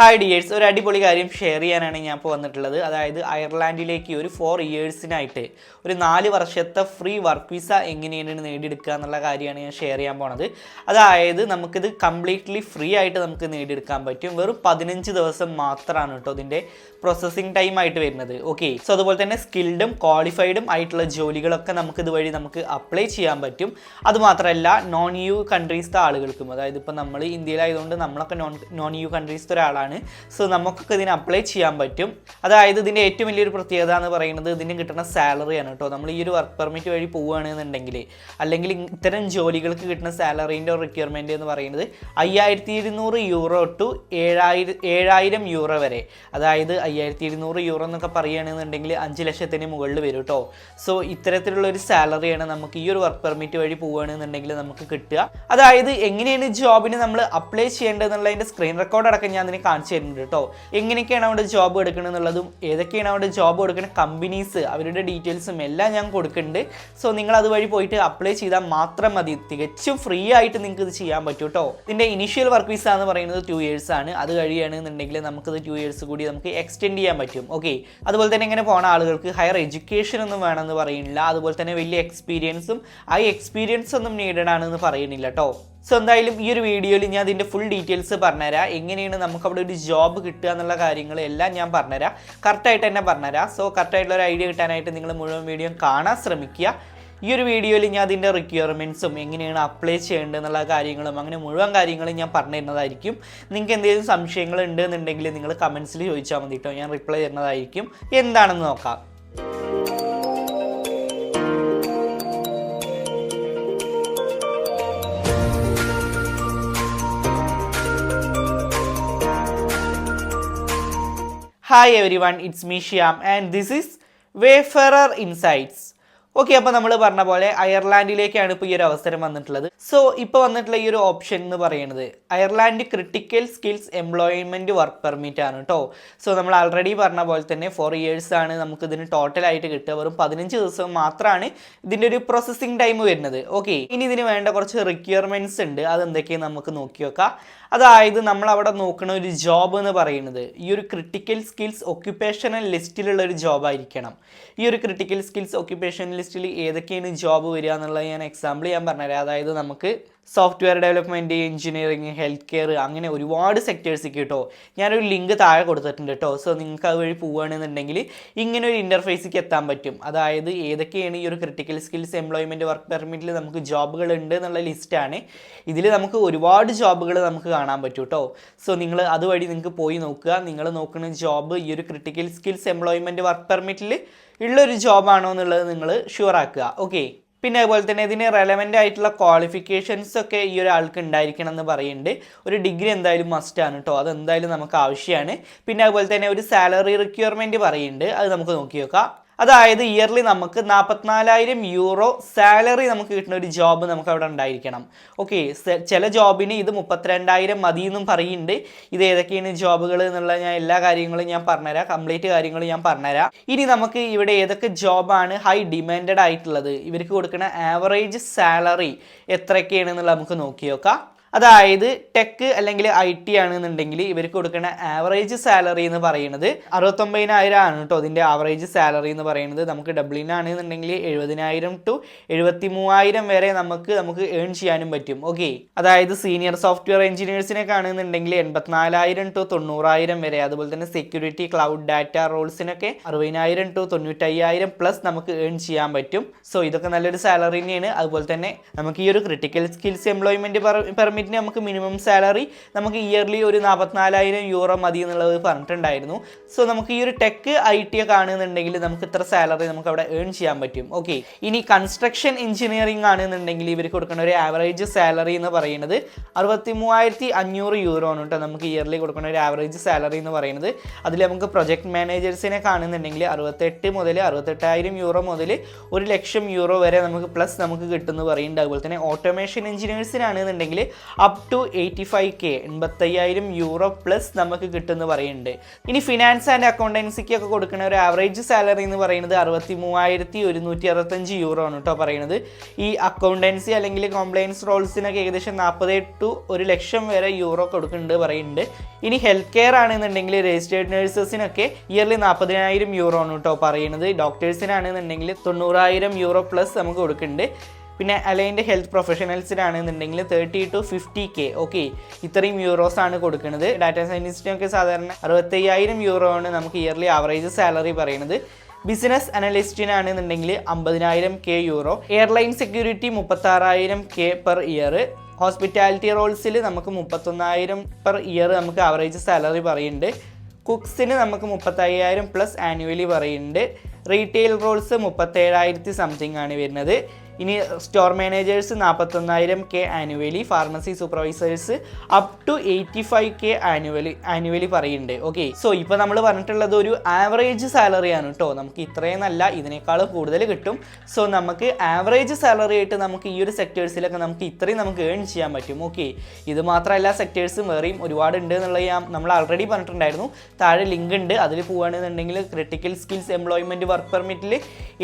Hi dears ഒരു അടിപൊളി കാര്യം ഷെയർ ചെയ്യാനാണ് ഞാൻ ഇപ്പോൾ വന്നിട്ടുള്ളത്. അതായത് അയർലാൻഡിലേക്ക് ഒരു ഫോർ ഇയേഴ്സിനായിട്ട് ഒരു നാല് വർഷത്തെ ഫ്രീ വർക്ക് വിസ എങ്ങനെയാണ് നേടിയെടുക്കുക എന്നുള്ള കാര്യമാണ് ഞാൻ ഷെയർ ചെയ്യാൻ പോണത്. അതായത് നമുക്കിത് കംപ്ലീറ്റ്ലി ഫ്രീ ആയിട്ട് നമുക്ക് നേടിയെടുക്കാൻ പറ്റും. വെറും പതിനഞ്ച് ദിവസം മാത്രമാണ് കേട്ടോ ഇതിന്റെ പ്രോസസ്സിങ് ടൈം ആയിട്ട് വരുന്നത്. ഓക്കെ സോ അതുപോലെ തന്നെ സ്കിൽഡും ക്വാളിഫൈഡും ആയിട്ടുള്ള ജോലികളൊക്കെ നമുക്ക് ഇതുവഴി നമുക്ക് അപ്ലൈ ചെയ്യാൻ പറ്റും. അതുമാത്രമല്ല നോൺ യു കൺട്രീസിലെ ആളുകൾക്കും. അതായത് ഇപ്പോൾ നമ്മൾ ഇന്ത്യയിലായതുകൊണ്ട് നമ്മളൊക്കെ നോൺ നോൺ യു കൺട്രീസിലെ ഒരാളാണ്. സോ നമുക്കൊക്കെ ഇതിന് അപ്ലൈ ചെയ്യാൻ പറ്റും. അതായത് ഇതിന്റെ ഏറ്റവും വലിയൊരു പ്രത്യേകത എന്ന് പറയുന്നത് ഇതിന് കിട്ടുന്ന സാലറിയാണ് കേട്ടോ. നമ്മൾ ഈ ഒരു വർക്ക് പെർമിറ്റ് വഴി പോവുകയാണെന്നുണ്ടെങ്കിൽ അല്ലെങ്കിൽ ഇത്തരം ജോലികൾക്ക് കിട്ടുന്ന സാലറീന്റെ റിക്വയർമെന്റ് എന്ന് പറയുന്നത് അയ്യായിരത്തി ഇരുന്നൂറ് യൂറോ ടു ഏഴായിരം ഏഴായിരം യൂറോ വരെ. അതായത് അയ്യായിരത്തി ഇരുന്നൂറ് യൂറോ എന്നൊക്കെ പറയുകയാണെന്നുണ്ടെങ്കിൽ അഞ്ച് ലക്ഷത്തിന് മുകളിൽ വരും കേട്ടോ. സോ ഇത്തരത്തിലുള്ള ഒരു സാലറിയാണ് നമുക്ക് ഈ ഒരു വർക്ക് പെർമിറ്റ് വഴി പോവുകയാണെന്നുണ്ടെങ്കിൽ നമുക്ക് കിട്ടുക. അതായത് എങ്ങനെയാണ് ജോബിന് നമ്മൾ അപ്ലൈ ചെയ്യേണ്ടതെന്നുള്ളതിന്റെ സ്ക്രീൻ റെക്കോർഡ് അടക്കം ഞാൻ അതിന് കാണിച്ചു തരുന്നുണ്ട് കേട്ടോ. എങ്ങനെയൊക്കെയാണ് അവിടെ ജോബ് എടുക്കണമെന്നുള്ളതും ഏതൊക്കെയാണ് അവിടെ ജോബ് കൊടുക്കുന്ന കമ്പനീസ് അവരുടെ ഡീറ്റെയിൽസും എല്ലാം ഞാൻ കൊടുക്കുന്നുണ്ട്. സോ നിങ്ങൾ അതുവഴി പോയിട്ട് അപ്ലൈ ചെയ്താൽ മാത്രം മതി. തികച്ചും ഫ്രീ ആയിട്ട് നിങ്ങൾക്ക് ഇത് ചെയ്യാൻ പറ്റും കേട്ടോ. ഇതിന്റെ ഇനിഷ്യൽ വർക്ക് വിസ എന്ന് പറയുന്നത് ടു ഇയേഴ്സ് ആണ്. അത് കഴിയുകയാണെന്നുണ്ടെങ്കിൽ നമുക്കത് ടു ഇയേഴ്സ് കൂടി നമുക്ക് എക്സ്റ്റെൻഡ് ചെയ്യാൻ പറ്റും. ഓക്കെ അതുപോലെ തന്നെ ഇങ്ങനെ പോണ ആളുകൾക്ക് ഹയർ എഡ്യൂക്കേഷൻ ഒന്നും വേണമെന്ന് പറയുന്നില്ല. അതുപോലെ തന്നെ വലിയ എക്സ്പീരിയൻസും ആ എക്സ്പീരിയൻസ് ഒന്നും നേടണമെന്ന് പറയുന്നില്ല കേട്ടോ. സോ എന്തായാലും ഈ ഒരു വീഡിയോയിൽ ഞാൻ അതിന്റെ ഫുൾ ഡീറ്റെയിൽസ് പറഞ്ഞുതരാം. എങ്ങനെയാണ് നമുക്ക് അവിടെ ഒരു ജോബ് കിട്ടുക എന്നുള്ള കാര്യങ്ങൾ എല്ലാം ഞാൻ പറഞ്ഞുതരാം. കറക്റ്റായിട്ട് തന്നെ പറഞ്ഞുതരാം. സോ കറക്റ്റായിട്ടുള്ള ഒരു ഐഡിയ കിട്ടാനായിട്ട് നിങ്ങൾ മുഴുവൻ വീഡിയോ കാണാൻ ശ്രമിക്കുക. ഈ ഒരു വീഡിയോയിൽ ഞാൻ അതിന്റെ റിക്വയർമെന്റ്സും എങ്ങനെയാണ് അപ്ലൈ ചെയ്യേണ്ടത് എന്നുള്ള കാര്യങ്ങളും അങ്ങനെ മുഴുവൻ കാര്യങ്ങളും ഞാൻ പറഞ്ഞു തരുന്നതായിരിക്കും നിങ്ങൾക്ക് എന്തെങ്കിലും സംശയങ്ങൾ ഉണ്ടെന്നുണ്ടെങ്കിൽ നിങ്ങൾ കമൻസിൽ ചോദിച്ചാൽ മതി കേട്ടോ. ഞാൻ റിപ്ലൈ തരുന്നതായിരിക്കും. എന്താണെന്ന് നോക്കാം. Hi everyone it's me Shyam and this is Wayfarer Insights okay അപ്പോൾ നമ്മൾ പറഞ്ഞ പോലെ അയർലാൻഡിലേക്കാണ് ഇപ്പോൾ ഈ ഒരു അവസരം വന്നിട്ടുള്ളത്. സോ ഇപ്പോൾ വന്നിട്ടുള്ള ഈ ഒരു ഓപ്ഷൻ എന്ന് പറയുന്നത് Ireland critical skills employment work permit ആണ് കേട്ടോ സോ നമ്മൾ ആൾറെഡി പറഞ്ഞ പോലെ തന്നെ ഫോർ ഇയേഴ്സ് ആണ് നമുക്ക് ഇതിന് ടോട്ടലായിട്ട് കിട്ടുക. വെറും പതിനഞ്ച് ദിവസം മാത്രമാണ് ഇതിന്റെ ഒരു പ്രോസസ്സിങ് ടൈം വരുന്നത്. ഓക്കെ ഇനി ഇതിന് വേണ്ട കുറച്ച് റിക്വയർമെന്റ്സ് ഉണ്ട്. അതെന്തൊക്കെയാണ് നമുക്ക് നോക്കി നോക്കാം അതായത് നമ്മൾ അവിടെ നോക്കുന്ന ഒരു ജോബ് എന്ന് പറയുന്നത് ഈ ഒരു ക്രിട്ടിക്കൽ സ്കിൽസ് ഒക്യുപ്പേഷണൽ ലിസ്റ്റിലുള്ള ഒരു ജോബ് ആയിരിക്കണം. ഈ ഒരു ക്രിട്ടിക്കൽ സ്കിൽസ് ഒക്യുപ്പേഷണൽ ലിസ്റ്റിൽ ഏതൊക്കെയാണ് ജോബ് വരിക എന്നുള്ളത് ഞാൻ എക്സാമ്പിൾ ഞാൻ പറഞ്ഞുതരാം. അതായത് നമുക്ക് software development engineering health care അങ്ങനെ ഒരുപാട് സെക്ടേഴ്സ് കേട്ടോ ഞാനൊരു ലിങ്ക് താഴെ കൊടുത്തിട്ടുണ്ട് കേട്ടോ സോ നിങ്ങൾക്ക് അതുവഴി പോവുകയാണെന്നുണ്ടെങ്കിൽ ഇങ്ങനെ ഒരു ഇന്റർഫേസിക്ക് എത്താൻ പറ്റും. അതായത് ഏതൊക്കെയാണ് ഈ ഒരു ക്രിട്ടിക്കൽ സ്കിൽസ് എംപ്ലോയ്മെന്റ് വർക്ക് പെർമിറ്റിൽ നമുക്ക് ജോബുകൾ ഉണ്ട് എന്നുള്ള ലിസ്റ്റാണ് ഇതിൽ നമുക്ക് ഒരുപാട് ജോബുകൾ നമുക്ക് കാണാൻ പറ്റും കേട്ടോ സോ നിങ്ങൾ അതുവഴി നിങ്ങൾക്ക് പോയി നോക്കുക. നിങ്ങൾ നോക്കുന്ന ജോബ് ഈ ഒരു ക്രിട്ടിക്കൽ സ്കിൽസ് എംപ്ലോയ്മെന്റ് വർക്ക് പെർമിറ്റിൽ ഉള്ളൊരു ജോബാണോ എന്നുള്ളത് നിങ്ങൾ ഷുവർ ആക്കുക. ഓക്കെ പിന്നെ അതുപോലെ തന്നെ ഇതിന് റെലവന്റ് ആയിട്ടുള്ള ക്വാളിഫിക്കേഷൻസ് ഒക്കെ ഈ ഒരാൾക്ക് ഉണ്ടായിരിക്കണം എന്ന് പറയുന്നുണ്ട്. ഒരു ഡിഗ്രി എന്തായാലും മസ്റ്റ് ആണ് കേട്ടോ അത് എന്തായാലും നമുക്ക് ആവശ്യമാണ്. പിന്നെ അതുപോലെ തന്നെ ഒരു സാലറി റിക്വയർമെന്റ് പറയുന്നുണ്ട്. അത് നമുക്ക് നോക്കി നോക്കാം. അതായത് ഇയർലി നമുക്ക് നാൽപ്പത്തിനാലായിരം യൂറോ സാലറി നമുക്ക് കിട്ടുന്ന ഒരു ജോബ് നമുക്ക് അവിടെ ഉണ്ടായിരിക്കണം. ഓക്കെ ചില ജോബിന് ഇത് മുപ്പത്തിരണ്ടായിരം മതി എന്നും പറയുന്നുണ്ട്. ഇത് ഏതൊക്കെയാണ് ജോബുകൾ എന്നുള്ള ഞാൻ എല്ലാ കാര്യങ്ങളും ഞാൻ പറഞ്ഞുതരാം. കംപ്ലീറ്റ് കാര്യങ്ങൾ ഞാൻ പറഞ്ഞുതരാം. ഇനി നമുക്ക് ഇവിടെ ഏതൊക്കെ ജോബാണ് ഹൈ ഡിമാൻഡഡ് ആയിട്ടുള്ളത്? ഇവർക്ക് കൊടുക്കുന്ന ആവറേജ് സാലറി എത്രയൊക്കെയാണ് എന്നുള്ളത് നമുക്ക് നോക്കി നോക്കാം അതായത് ടെക് അല്ലെങ്കിൽ ഐ ടി ആണെന്നുണ്ടെങ്കിൽ ഇവർക്ക് കൊടുക്കുന്ന ആവറേജ് സാലറി എന്ന് പറയുന്നത് അറുപത്തൊമ്പതിനായിരം ആണ് കേട്ടോ അതിന്റെ ആവറേജ് സാലറി എന്ന് പറയുന്നത് നമുക്ക് ഡബ്ലിൻ ഡബ്ലിനാണെന്നുണ്ടെങ്കിൽ എഴുപതിനായിരം ടു എഴുപത്തി മൂവായിരം വരെ നമുക്ക് നമുക്ക് ഏൺ ചെയ്യാനും പറ്റും. ഓക്കെ അതായത് സീനിയർ സോഫ്റ്റ്വെയർ എഞ്ചിനീയേഴ്സിനെ ആണെന്നുണ്ടെങ്കിൽ എൺപത്തിനാലായിരം ടു തൊണ്ണൂറായിരം വരെ. അതുപോലെ തന്നെ സെക്യൂരിറ്റി ക്ലൗഡ് ഡാറ്റ റോൾസിനൊക്കെ അറുപതിനായിരം ടു തൊണ്ണൂറ്റയ്യായിരം പ്ലസ് നമുക്ക് ഏൺ ചെയ്യാൻ പറ്റും. സോ ഇതൊക്കെ നല്ലൊരു സാലറി തന്നെയാണ്. അതുപോലെ തന്നെ നമുക്ക് ഈ ഒരു ക്രിട്ടിക്കൽ സ്കിൽസ് എംപ്ലോയ്മെന്റ് പെർമിറ്റിന് നമുക്ക് മിനിമം സാലറി നമുക്ക് ഇയർലി ഒരു നാൽപ്പത്തിനാലായിരം യൂറോ മതി എന്നുള്ളത് പറഞ്ഞിട്ടുണ്ടായിരുന്നു. സോ നമുക്ക് ഈ ഒരു ടെക് ഐ ടി ഒക്കെ ആണെന്നുണ്ടെങ്കിൽ നമുക്ക് ഇത്ര സാലറി നമുക്ക് അവിടെ ഏൺ ചെയ്യാൻ പറ്റും. ഓക്കെ ഇനി കൺസ്ട്രക്ഷൻ എഞ്ചിനീയറിംഗ് ആണെന്നുണ്ടെങ്കിൽ ഇവർ കൊടുക്കുന്ന ഒരു ആവറേജ് സാലറി എന്ന് പറയുന്നത് അറുപത്തി മൂവായിരത്തി അഞ്ഞൂറ് യൂറോ ആണ് കേട്ടോ നമുക്ക് ഇയർലി കൊടുക്കുന്ന ഒരു ആവറേജ് സാലറി എന്ന് പറയുന്നത്. അതിൽ നമുക്ക് പ്രൊജക്ട് മാനേജേഴ്സിനെ കാണുന്നുണ്ടെങ്കിൽ അറുപത്തെട്ട് മുതൽ അറുപത്തെട്ടായിരം യൂറോ മുതൽ ഒരു ലക്ഷം യൂറോ വരെ നമുക്ക് പ്ലസ് നമുക്ക് കിട്ടുമെന്ന് പറയുന്നുണ്ട്. അതുപോലെ തന്നെ automation എഞ്ചിനീയേഴ്സിനാണെന്നുണ്ടെങ്കിൽ up to eighty five K എൺപത്തയ്യായിരം euro plus നമുക്ക് കിട്ടുമെന്ന് പറയുന്നുണ്ട്. ഇനി ഫിനാൻസ് ആൻഡ് അക്കൗണ്ടൻസിക്ക് ഒക്കെ കൊടുക്കുന്ന ഒരു ആവറേജ് സാലറി എന്ന് പറയുന്നത് അറുപത്തി മൂവായിരത്തി ഒരുന്നൂറ്റി അറുപത്തഞ്ച് യൂറോ ആണ് കേട്ടോ പറയുന്നത്. ഈ അക്കൗണ്ടൻസി അല്ലെങ്കിൽ കോംപ്ലയൻസ് റോൾസിനൊക്കെ ഏകദേശം നാൽപ്പത് ടു ഒരു ലക്ഷം വരെ യൂറോ കൊടുക്കുന്നുണ്ട് പറയുന്നുണ്ട്. ഇനി ഹെൽത്ത് കെയർ ആണെന്നുണ്ടെങ്കിൽ രജിസ്റ്റേർഡ് നഴ്സസിനൊക്കെ ഇയർലി നാൽപ്പതിനായിരം യൂറോ ആണ് കേട്ടോ പറയുന്നത്. ഡോക്ടേഴ്സിനാണെന്നുണ്ടെങ്കിൽ തൊണ്ണൂറായിരം യൂറോ പ്ലസ് നമുക്ക് കൊടുക്കുന്നുണ്ട്. പിന്നെ അലൈന്റെ health പ്രൊഫഷണൽസിനാണെന്നുണ്ടെങ്കിൽ thirty to fifty K okay ഇത്രയും യൂറോസ് ആണ് കൊടുക്കുന്നത്. ഡാറ്റാ സയന്റിസ്റ്റിനൊക്കെ സാധാരണ അറുപത്തയ്യായിരം യൂറോ ആണ് നമുക്ക് ഇയർലി ആവറേജ് സാലറി പറയുന്നത് ബിസിനസ് അനലിസ്റ്റിനാണെന്നുണ്ടെങ്കിൽ അമ്പതിനായിരം കെ യൂറോ എയർലൈൻ സെക്യൂരിറ്റി മുപ്പത്താറായിരം കെ പെർ ഇയർ ഹോസ്പിറ്റാലിറ്റി റോൾസിൽ നമുക്ക് മുപ്പത്തൊന്നായിരം പെർ ഇയർ നമുക്ക് ആവറേജ് സാലറി പറയുന്നുണ്ട് കുക്സിന് നമുക്ക് മുപ്പത്തയ്യായിരം പ്ലസ് ആനുവലി പറയുന്നുണ്ട് റീറ്റെയിൽ റോൾസ് മുപ്പത്തേഴായിരത്തി സംതിങ് ആണ് വരുന്നത്. ഇനി store managers നാൽപ്പത്തൊന്നായിരം K annually pharmacy supervisors up to eighty five K annually annually പറയുന്നുണ്ട്. ഓക്കെ സോ ഇപ്പോൾ നമ്മൾ പറഞ്ഞിട്ടുള്ളത് ഒരു ആവറേജ് സാലറി ആണ് കേട്ടോ നമുക്ക് ഇത്രയും നല്ല ഇതിനേക്കാൾ കൂടുതൽ കിട്ടും. സോ നമുക്ക് ആവറേജ് സാലറി ആയിട്ട് നമുക്ക് ഈ ഒരു സെക്ടേഴ്സിലൊക്കെ നമുക്ക് ഇത്രയും നമുക്ക് ഏൺ ചെയ്യാൻ പറ്റും. ഓക്കെ ഇത് മാത്രമല്ല സെക്ടേഴ്സും വേറെയും ഒരുപാട് ഉണ്ട് എന്നുള്ള ഞാൻ നമ്മൾ ആൾറെഡി പറഞ്ഞിട്ടുണ്ടായിരുന്നു. താഴെ ലിങ്ക് ഉണ്ട്. അതിൽ പോവുകയാണെന്നുണ്ടെങ്കിൽ ക്രിട്ടിക്കൽ സ്കിൽസ് എംപ്ലോയ്മെന്റ് വർക്ക് പെർമിറ്റിൽ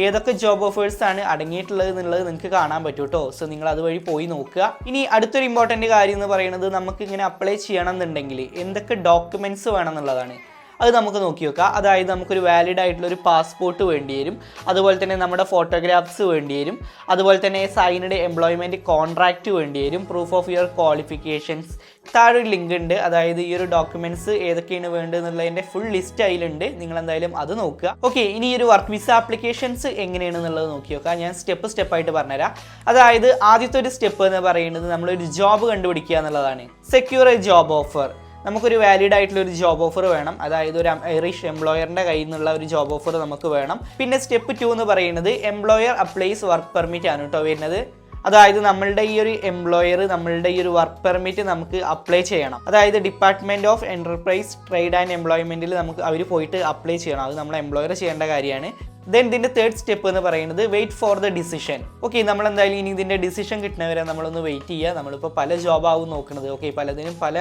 ഏതൊക്കെ ജോബ് ഓഫേഴ്സ് ആണ് അടങ്ങിയിട്ടുള്ളത് എന്നുള്ളത് നിങ്ങൾക്ക് കാണാൻ പറ്റും കേട്ടോ സോ നിങ്ങൾ അതുവഴി പോയി നോക്കുക. ഇനി അടുത്തൊരു ഇമ്പോർട്ടന്റ് കാര്യം എന്ന് പറയുന്നത് നമുക്ക് ഇങ്ങനെ അപ്ലൈ ചെയ്യണം എന്നുണ്ടെങ്കിൽ എന്തൊക്കെ ഡോക്യുമെന്റ്സ് വേണം എന്നുള്ളതാണ് അത് നമുക്ക് നോക്കി വെക്കാം. അതായത് നമുക്കൊരു വാലിഡ് ആയിട്ടുള്ള ഒരു പാസ്പോർട്ട് വേണ്ടി വരും അതുപോലെ തന്നെ നമ്മുടെ ഫോട്ടോഗ്രാഫ്സ് വേണ്ടി വരും അതുപോലെ തന്നെ സൈനഡ് എംപ്ലോയ്മെന്റ് കോൺട്രാക്റ്റ് വേണ്ടി വരും പ്രൂഫ് ഓഫ് യുവർ ക്വാളിഫിക്കേഷൻസ് താഴെ ഒരു ലിങ്ക് ഉണ്ട്. അതായത് ഈ ഒരു ഡോക്യുമെന്റ്സ് ഏതൊക്കെയാണ് വേണ്ടതെന്നുള്ളതിന്റെ ഫുൾ ലിസ്റ്റ് അതിലുണ്ട്. നിങ്ങൾ എന്തായാലും അത് നോക്കുക. ഓക്കെ ഇനി ഈ ഒരു വർക്ക് വിസ ആപ്ലിക്കേഷൻസ് എങ്ങനെയാണെന്നുള്ളത് നോക്കി നോക്കാം ഞാൻ സ്റ്റെപ്പ് സ്റ്റെപ്പായിട്ട് പറഞ്ഞുതരാം. അതായത് ആദ്യത്തെ ഒരു സ്റ്റെപ്പ് എന്ന് പറയുന്നത് നമ്മളൊരു ജോബ് കണ്ടുപിടിക്കുക എന്നുള്ളതാണ്. സെക്യൂർ എ ജോബ് ഓഫർ നമുക്കൊരു വാലിഡ് ആയിട്ടുള്ള ഒരു ജോബ് ഓഫർ വേണം. അതായത് ഒരു ഐറിഷ് എംപ്ലോയറിന്റെ കയ്യിൽ നിന്നുള്ള ഒരു ജോബ് ഓഫർ നമുക്ക് വേണം. പിന്നെ സ്റ്റെപ്പ് ടു എന്ന് പറയുന്നത് എംപ്ലോയർ അപ്ലൈസ് വർക്ക് പെർമിറ്റ് ആണ് കേട്ടോ വരുന്നത്. അതായത് നമ്മളുടെ ഈ ഒരു എംപ്ലോയർ നമ്മളുടെ ഈ ഒരു വർക്ക് പെർമിറ്റ് നമുക്ക് അപ്ലൈ ചെയ്യണം. അതായത് department of enterprise trade and എംപ്ലോയ്മെന്റിൽ നമുക്ക് അവർ പോയിട്ട് അപ്ലൈ ചെയ്യണം. അത് നമ്മൾ എംപ്ലോയർ ചെയ്യേണ്ട കാര്യമാണ്. ദെൻ ഇതിന്റെ തേർഡ് സ്റ്റെപ്പ് എന്ന് പറയുന്നത് wait for the decision okay നമ്മൾ എന്തായാലും ഇനി ഇതിന്റെ ഡിസിഷൻ കിട്ടുന്നവരെ നമ്മളൊന്ന് വെയിറ്റ് ചെയ്യുക. നമ്മളിപ്പോൾ പല ജോബാവും നോക്കുന്നത്. ഓക്കെ പലതിനും പല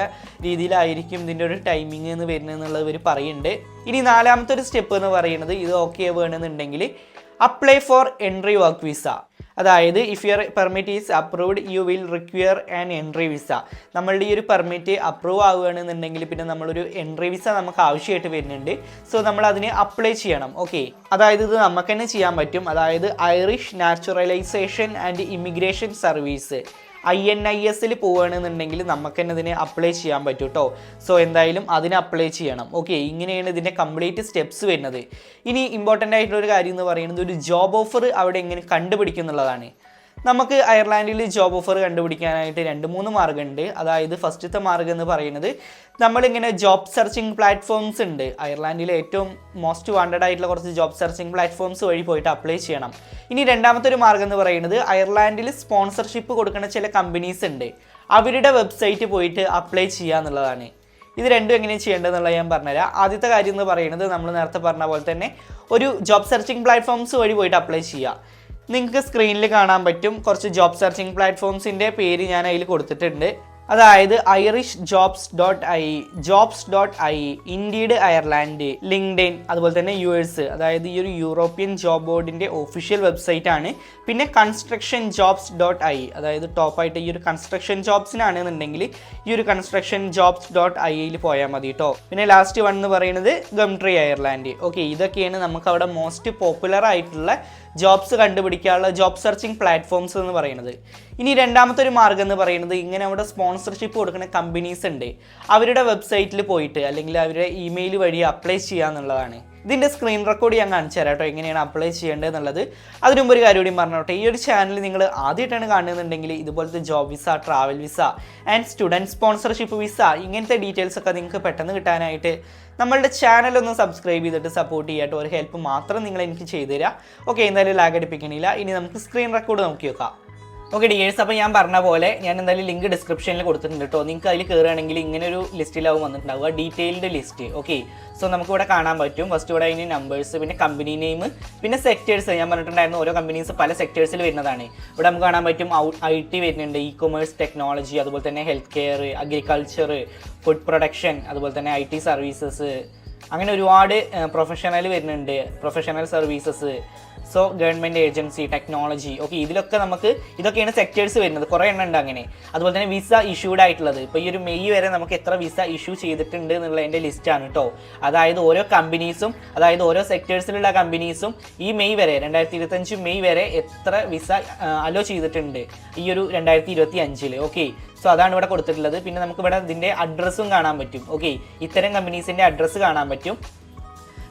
രീതിയിലായിരിക്കും ഇതിന്റെ ഒരു ടൈമിംഗ് എന്ന് വരുന്നത് ഇവർ പറയുന്നുണ്ട്. ഇനി നാലാമത്തെ ഒരു സ്റ്റെപ്പ് എന്ന് പറയുന്നത് ഇത് ഓക്കെ വേണമെന്നുണ്ടെങ്കിൽ apply for entry work visa അതായത് if your permit is approved you will require an entry visa നമ്മളുടെ ഈ ഒരു പെർമിറ്റ് അപ്രൂവ് ആവുകയാണെന്നുണ്ടെങ്കിൽ പിന്നെ നമ്മളൊരു എൻട്രി വിസ നമുക്ക് ആവശ്യമായിട്ട് വരുന്നുണ്ട്. സോ നമ്മൾ അതിനെ അപ്ലൈ ചെയ്യണം. ഓക്കെ അതായത് ഇത് നമുക്ക് തന്നെ ചെയ്യാൻ പറ്റും. അതായത് Irish naturalisation and immigration service I N I എസിൽ പോവുകയാണെന്നുണ്ടെങ്കിൽ നമുക്ക് തന്നെ ഇതിനെ അപ്ലൈ ചെയ്യാൻ പറ്റും കേട്ടോ സോ എന്തായാലും അതിന് അപ്ലൈ ചെയ്യണം. ഓക്കെ ഇങ്ങനെയാണ് ഇതിന്റെ കംപ്ലീറ്റ് സ്റ്റെപ്സ് വരുന്നത്. ഇനി ഇമ്പോർട്ടന്റ് ആയിട്ടുള്ള ഒരു കാര്യം എന്ന് പറയുന്നത് ഒരു ജോബ് ഓഫർ അവിടെ എങ്ങനെ കണ്ടുപിടിക്കും എന്നുള്ളതാണ് നമുക്ക് അയർലാൻഡിൽ ജോബ് ഓഫർ കണ്ടുപിടിക്കാനായിട്ട് രണ്ട് മൂന്ന് മാർഗമുണ്ട് അതായത് ഫസ്റ്റത്തെ മാർഗം എന്ന് പറയുന്നത് നമ്മളിങ്ങനെ ജോബ് സെർച്ചിങ് പ്ലാറ്റ്ഫോംസ് ഉണ്ട്. അയർലാൻഡിലെ ഏറ്റവും മോസ്റ്റ് വാണ്ടഡ് ആയിട്ടുള്ള കുറച്ച് ജോബ് സെർച്ചിങ് പ്ലാറ്റ്ഫോംസ് വഴി പോയിട്ട് അപ്ലൈ ചെയ്യണം. ഇനി രണ്ടാമത്തെ ഒരു മാർഗം എന്ന് പറയുന്നത് അയർലാൻഡിൽ സ്പോൺസർഷിപ്പ് കൊടുക്കുന്ന ചില കമ്പനീസ് ഉണ്ട്. അവരുടെ വെബ്സൈറ്റ് പോയിട്ട് അപ്ലൈ ചെയ്യുക എന്നുള്ളതാണ്. ഇത് രണ്ടും എങ്ങനെയാണ് ചെയ്യേണ്ടതെന്നുള്ള ഞാൻ പറഞ്ഞുതരാം. ആദ്യത്തെ കാര്യം എന്ന് പറയുന്നത് നമ്മൾ നേരത്തെ പറഞ്ഞ പോലെ തന്നെ ഒരു ജോബ് സെർച്ചിങ് പ്ലാറ്റ്ഫോംസ് വഴി പോയിട്ട് അപ്ലൈ ചെയ്യുക. നിങ്ങൾക്ക് സ്ക്രീനിൽ കാണാൻ പറ്റും. കുറച്ച് ജോബ് സെർച്ചിങ് പ്ലാറ്റ്ഫോംസിന്റെ പേര് ഞാൻ അതിൽ കൊടുത്തിട്ടുണ്ട്. അതായത് Irish jobs dot I jobs dot I ഇന്ത്യയുടെ അയർലാൻഡ് ലിങ്ക്ഡൈൻ അതുപോലെ തന്നെ യു എസ് അതായത് ഈ ഒരു യൂറോപ്യൻ ജോബ് ബോർഡിന്റെ ഒഫീഷ്യൽ വെബ്സൈറ്റ് ആണ്. പിന്നെ കൺസ്ട്രക്ഷൻ ജോബ്സ് ഡോട്ട് ഐ അതായത് ടോപ്പായിട്ട് ഈ ഒരു കൺസ്ട്രക്ഷൻ ജോബ്സിനാണെന്നുണ്ടെങ്കിൽ ഈ ഒരു കൺസ്ട്രക്ഷൻ ജോബ്സ് ഡോട്ട് ഐയിൽ പോയാൽ മതി കേട്ടോ പിന്നെ ലാസ്റ്റ് വൺ എന്ന് പറയുന്നത് ഗംട്രി അയർലാൻഡ്. ഓക്കെ ഇതൊക്കെയാണ് നമുക്ക് അവിടെ മോസ്റ്റ് പോപ്പുലർ ആയിട്ടുള്ള ജോബ്സ് കണ്ടുപിടിക്കാനുള്ള ജോബ് സെർച്ചിങ് പ്ലാറ്റ്ഫോംസ് എന്ന് പറയുന്നത്. ഇനി രണ്ടാമത്തെ ഒരു മാർഗം എന്ന് പറയുന്നത് ഇങ്ങനെ അവിടെ സ്പോൺസർഷിപ്പ് കൊടുക്കുന്ന കമ്പനീസ് ഉണ്ട്. അവരുടെ വെബ്സൈറ്റിൽ പോയിട്ട് അല്ലെങ്കിൽ അവരുടെ ഇമെയിൽ വഴി അപ്ലൈ ചെയ്യുക എന്നുള്ളതാണ്. ഇതിന്റെ സ്ക്രീൻ റെക്കോർഡ് ഞാൻ കാണിച്ചു തരാം കേട്ടോ എങ്ങനെയാണ് അപ്ലൈ ചെയ്യേണ്ടത് എന്നുള്ളത്. അതിനു മുമ്പ് ഒരു കാര്യം കൂടി പറഞ്ഞോട്ടെ ഈ ഒരു ചാനൽ നിങ്ങൾ ആദ്യമായിട്ടാണ് കാണുന്നുണ്ടെങ്കിൽ ഇതുപോലത്തെ job visa travel visa and student sponsorship visa ഇങ്ങനത്തെ ഡീറ്റെയിൽസ് ഒക്കെ നിങ്ങൾക്ക് പെട്ടെന്ന് കിട്ടാനായിട്ട് നമ്മളുടെ ചാനൽ ഒന്ന് സബ്സ്ക്രൈബ് ചെയ്തിട്ട് സപ്പോർട്ട് ചെയ്യാട്ടോ ഒരു ഹെൽപ്പ് മാത്രം നിങ്ങൾ എനിക്ക് ചെയ്തു തരാം. ഓക്കെ എന്തായാലും ലാഗ് അടിപ്പിക്കണില്ല. ഇനി നമുക്ക് സ്ക്രീൻ റെക്കോർഡ് നോക്കി നോക്കാം ഓക്കെ ഡിയേഴ്സ് അപ്പോൾ ഞാൻ പറഞ്ഞ പോലെ ഞാൻ എന്തായാലും ലിങ്ക് ഡിസ്ക്രിപ്ഷനിൽ കൊടുത്തിട്ടുണ്ട് കേട്ടോ നിങ്ങൾക്ക് അതിൽ കയറുകയാണെങ്കിൽ ഇങ്ങനെ ഒരു ലിസ്റ്റിലാവും വന്നിട്ടുണ്ടാവുക. ഡീറ്റെയിൽഡ് ലിസ്റ്റ് ഓക്കെ സോ നമുക്ക് ഇവിടെ കാണാൻ പറ്റും. ഫസ്റ്റ് ഇവിടെ അതിന് നമ്പേഴ്സ് പിന്നെ കമ്പനി നെയിം പിന്നെ സെക്ടേഴ്സ് ഞാൻ പറഞ്ഞിട്ടുണ്ടായിരുന്നു ഓരോ കമ്പനീസ് പല സെക്ടേഴ്സിൽ വരുന്നതാണ്. ഇവിടെ നമുക്ക് കാണാൻ പറ്റും ഐ ടി വരുന്നുണ്ട് ഇ കൊമേഴ്സ് ടെക്നോളജി അതുപോലെ തന്നെ health care agriculture food production അതുപോലെ തന്നെ ഐ ടി സർവീസസ് അങ്ങനെ ഒരുപാട് പ്രൊഫഷണൽ വരുന്നുണ്ട്. Professional services so government agency technology okay ഇതിലൊക്കെ നമുക്ക് ഇതൊക്കെയാണ് സെക്ടേഴ്സ് വരുന്നത്. കുറേ എണ്ണം ഉണ്ട് അങ്ങനെ. അതുപോലെ തന്നെ വിസ ഇഷ്യൂഡ് ആയിട്ടുള്ളത്. ഇപ്പോൾ ഈ ഒരു മെയ് വരെ നമുക്ക് എത്ര വിസ ഇഷ്യൂ ചെയ്തിട്ടുണ്ട് എന്നുള്ളതിന്റെ ലിസ്റ്റാണ് കേട്ടോ അതായത് ഓരോ കമ്പനീസും അതായത് ഓരോ സെക്ടേഴ്സിലുള്ള കമ്പനീസും ഈ മെയ് വരെ രണ്ടായിരത്തി ഇരുപത്തഞ്ച് മെയ് വരെ എത്ര വിസ അലോ ചെയ്തിട്ടുണ്ട് ഈ ഒരു രണ്ടായിരത്തി ഇരുപത്തി അഞ്ചിൽ ഓക്കെ സോ അതാണ് ഇവിടെ കൊടുത്തിട്ടുള്ളത്. പിന്നെ നമുക്ക് ഇവിടെ ഇതിന്റെ അഡ്രസ്സും കാണാൻ പറ്റും ഓക്കെ ഇത്തരം കമ്പനീസിന്റെ അഡ്രസ്സ് കാണാൻ പറ്റും.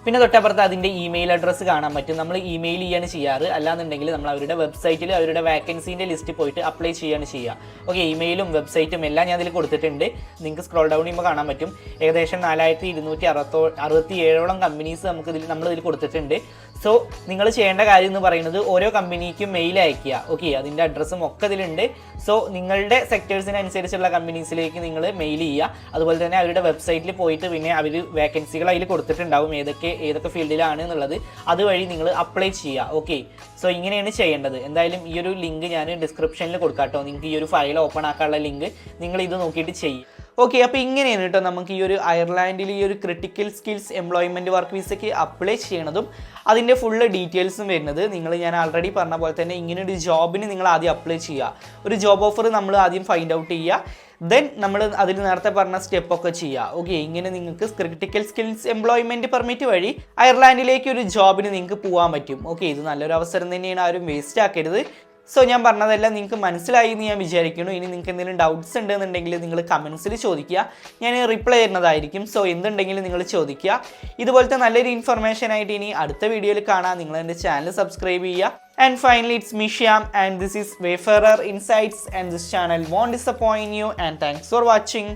പിന്നെ തൊട്ടപ്പുറത്ത് അതിന്റെ ഇമെയിൽ അഡ്രസ്സ് കാണാൻ പറ്റും. നമ്മൾ ഇമെയിൽ ചെയ്യാണ് ചെയ്യാറ്. അല്ലാന്നുണ്ടെങ്കിൽ നമ്മൾ അവരുടെ വെബ്സൈറ്റിൽ അവരുടെ വാക്കൻസീന്റെ ലിസ്റ്റ് പോയിട്ട് അപ്ലൈ ചെയ്യാണ് ചെയ്യുക ഓക്കെ ഇമെയിലും വെബ്സൈറ്റും എല്ലാം ഞാൻ അതിൽ കൊടുത്തിട്ടുണ്ട്. നിങ്ങൾക്ക് സ്ക്രോൾ ഡൗൺ ചെയ്യുമ്പോൾ കാണാൻ പറ്റും. ഏകദേശം നാലായിരത്തി ഇരുന്നൂറ്റി അറുപത്തോ അറുപത്തി ഏഴോളം കമ്പനീസ് നമുക്ക് ഇതിൽ നമ്മൾ ഇതിൽ കൊടുത്തിട്ടുണ്ട്. സോ നിങ്ങൾ ചെയ്യേണ്ട കാര്യം എന്ന് പറയുന്നത് ഓരോ കമ്പനിക്കും മെയിൽ അയക്കുക ഓക്കെ അതിന്റെ അഡ്രസ്സും ഒക്കെ ഇതിലുണ്ട്. സോ നിങ്ങളുടെ സെക്ടേഴ്സിനനുസരിച്ചുള്ള കമ്പനീസിലേക്ക് നിങ്ങൾ മെയിൽ ചെയ്യുക. അതുപോലെ തന്നെ അവരുടെ വെബ്സൈറ്റിൽ പോയിട്ട് പിന്നെ അവർ വേക്കൻസികൾ അതിൽ കൊടുത്തിട്ടുണ്ടാവും. ഏതൊക്കെ ഏതൊക്കെ ഫീൽഡിലാണ് എന്നുള്ളത്. അതുവഴി നിങ്ങൾ അപ്ലൈ ചെയ്യുക. ഓക്കെ സോ ഇങ്ങനെയാണ് ചെയ്യേണ്ടത്. എന്തായാലും ഈ ഒരു ലിങ്ക് ഞാൻ ഡിസ്ക്രിപ്ഷനിൽ കൊടുക്കാം കേട്ടോ നിങ്ങൾക്ക് ഈ ഒരു ഫയൽ ഓപ്പൺ ആക്കാനുള്ള ലിങ്ക് നിങ്ങൾ ഇത് നോക്കിയിട്ട് ചെയ്യും. ഓക്കെ അപ്പോൾ ഇങ്ങനെയാണ് കേട്ടോ നമുക്ക് ഈ ഒരു അയർലാൻഡിൽ ഈ ഒരു ക്രിട്ടിക്കൽ സ്കിൽസ് എംപ്ലോയ്മെന്റ് വർക്ക് വിസയ്ക്ക് അപ്ലൈ ചെയ്യണതും അതിന്റെ ഫുള്ള് ഡീറ്റെയിൽസും വരുന്നത്. നിങ്ങൾ ഞാൻ ആൾറെഡി പറഞ്ഞ പോലെ തന്നെ ഇങ്ങനെ ഒരു ജോബിന് നിങ്ങൾ ആദ്യം അപ്ലൈ ചെയ്യുക. ഒരു ജോബ് ഓഫർ നമ്മൾ ആദ്യം ഫൈൻഡ് ഔട്ട് ചെയ്യുക. ദെൻ നമ്മൾ അതിൽ നേരത്തെ പറഞ്ഞ സ്റ്റെപ്പൊക്കെ ചെയ്യുക. ഓക്കെ ഇങ്ങനെ നിങ്ങൾക്ക് ക്രിട്ടിക്കൽ സ്കിൽസ് എംപ്ലോയ്മെന്റ് പെർമിറ്റ് വഴി അയർലാൻഡിലേക്ക് ഒരു ജോബിന് നിങ്ങൾക്ക് പോകാൻ പറ്റും. ഓക്കെ ഇത് നല്ലൊരു അവസരം തന്നെയാണ് ആരും വേസ്റ്റ് ആക്കരുത്. സോ ഞാൻ പറഞ്ഞതെല്ലാം നിങ്ങൾക്ക് മനസ്സിലായി എന്ന് ഞാൻ വിചാരിക്കുന്നു. ഇനി നിങ്ങൾക്ക് എന്തെങ്കിലും ഡൗട്ട്സ് ഉണ്ടെന്നുണ്ടെങ്കിൽ നിങ്ങൾ കമൻസിൽ ചോദിക്കുക. ഞാൻ റിപ്ലൈ തരുന്നതായിരിക്കും. സോ എന്തുണ്ടെങ്കിലും നിങ്ങൾ ചോദിക്കുക. ഇതുപോലത്തെ നല്ലൊരു ഇൻഫർമേഷൻ ആയിട്ട് ഇനി അടുത്ത വീഡിയോയിൽ കാണാം. നിങ്ങൾ എന്റെ ചാനൽ സബ്സ്ക്രൈബ് ചെയ്യുക. And finally it's മിഷ്യാം and this is Wayfarer Insights and this channel won't disappoint you and thanks for watching